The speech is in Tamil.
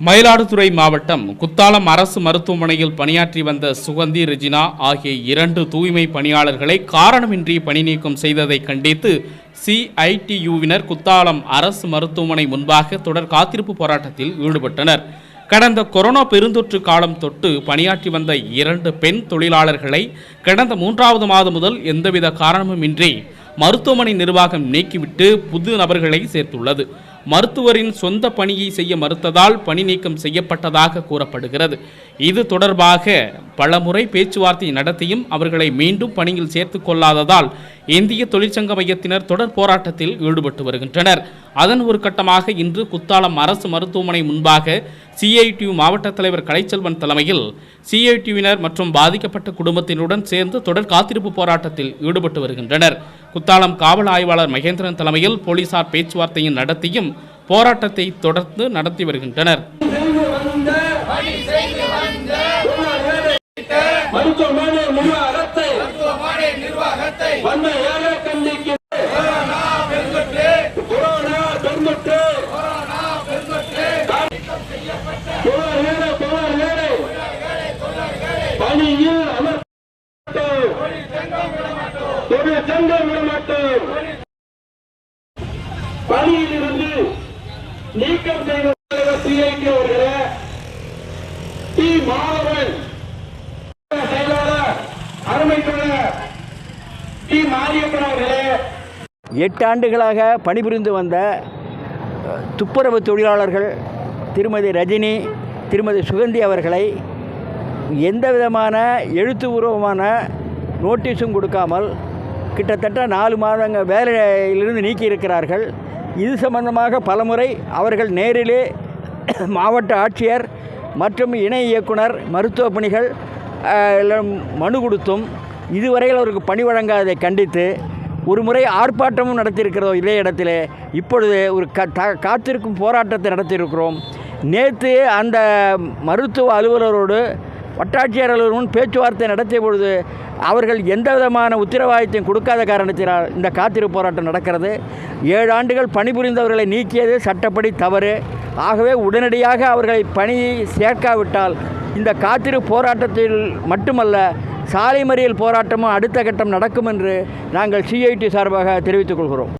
மயிலாடுதுறை மாவட்டம் குத்தாலம் அரசு மருத்துவமனையில் பணியாற்றி வந்த சுகந்தி ரெஜினா ஆகிய இரண்டு தூய்மை பணியாளர்களை காரணமின்றி பணி நீக்கம் செய்ததை கண்டித்து சிஐடியுவினர் குத்தாலம் அரசு மருத்துவமனை முன்பாக தொடர் காத்திருப்பு போராட்டத்தில் ஈடுபட்டனர். கடந்த கொரோனா பெருந்தொற்று காலம் தொட்டு பணியாற்றி வந்த இரண்டு பெண் தொழிலாளர்களை கடந்த மூன்றாவது மாதம் முதல் எந்தவித காரணமுமின்றி மருத்துவமனை நிர்வாகம் நீக்கிவிட்டு புது நபர்களை சேர்த்துள்ளது. மருத்துவரின் சொந்த பணியை செய்ய மறுத்ததால் பணி நீக்கம் செய்யப்பட்டதாக கூறப்படுகிறது. இது தொடர்பாக பலமுறை பேச்சுவார்த்தை நடத்தியும் அவர்களை மீண்டும் பணியில் சேர்த்து கொள்ளாததால் இந்திய தொழிற்சங்க மையத்தினர் தொடர் போராட்டத்தில் ஈடுபட்டு வருகின்றனர். அதன் ஒரு கட்டமாக இன்று குத்தாலம் அரசு மருத்துவமனை முன்பாக சிஐடியு மாவட்ட தலைவர் கலைச்செல்வன் தலைமையில் சிஐடியுவினர் மற்றும் பாதிக்கப்பட்ட குடும்பத்தினருடன் சேர்ந்து தொடர் காத்திருப்பு போராட்டத்தில் ஈடுபட்டு வருகின்றனர். குத்தாலம் காவல் ஆய்வாளர் மகேந்திரன் தலைமையில் போலீசார் பேச்சுவார்த்தையும் நடத்தியும் போராட்டத்தை தொடர்ந்து நடத்தி வருகின்றனர். மருத்துவமனை நிர்வாகத்தை வன்மையாக கண்டிக்கின்ற கொரோனா பெருந்தொற்று தொழிலாளர்களை, தொழிலாளர்களை பணியில் அமர்த்தோம் ஒரு தொழிற்சங்கம் விடமாட்டோம் பணியில் இருந்து நீக்கம் செய்த சிஐடி அவர்களே டி. மாதவன் செயலாளர் அருமை தொடர் டி. மாரியப்பன் அவர்களே. எட்டு ஆண்டுகளாக பணிபுரிந்து வந்த துப்புரவு தொழிலாளர்கள் திருமதி ரஜினி திருமதி சுகந்தி அவர்களை எந்த விதமான எழுத்துப்பூர்வமான நோட்டீஸும் கொடுக்காமல் கிட்டத்தட்ட நாலு மாதங்கள் வேலையிலிருந்து நீக்கியிருக்கிறார்கள். இது சம்பந்தமாக பலமுறை அவர்கள் நேரிலே மாவட்ட ஆட்சியர் மற்றும் இணை இயக்குனர் மருத்துவ பணிகள் எல்லாம் மனு கொடுத்தும் இதுவரையில் அவருக்கு பணி வழங்காததை கண்டித்து ஒரு முறை ஆர்ப்பாட்டமும் நடத்தியிருக்கிறோம் இதே இடத்திலே இப்பொழுது ஒரு க த காத்திருக்கும் போராட்டத்தை நடத்தியிருக்கிறோம். நேற்று அந்த மருத்துவ அலுவலரோடு வட்டாட்சியர் அலுவலகம் பேச்சுவார்த்தை நடத்திய பொழுது அவர்கள் எந்த விதமான உத்தரவாதத்தையும் கொடுக்காத காரணத்தினால் இந்த காத்திருப்பு போராட்டம் நடக்கிறது. ஏழு ஆண்டுகள் பணிபுரிந்தவர்களை நீக்கியது சட்டப்படி தவறு. ஆகவே உடனடியாக அவர்களை பணி சேர்க்காவிட்டால் இந்த காத்திருப்பு போராட்டத்தில் மட்டுமல்ல சாலை மறியல் போராட்டமும் அடுத்த கட்டம் நடக்கும் என்று நாங்கள் சிஐடி சார்பாக தெரிவித்துக் கொள்கிறோம்.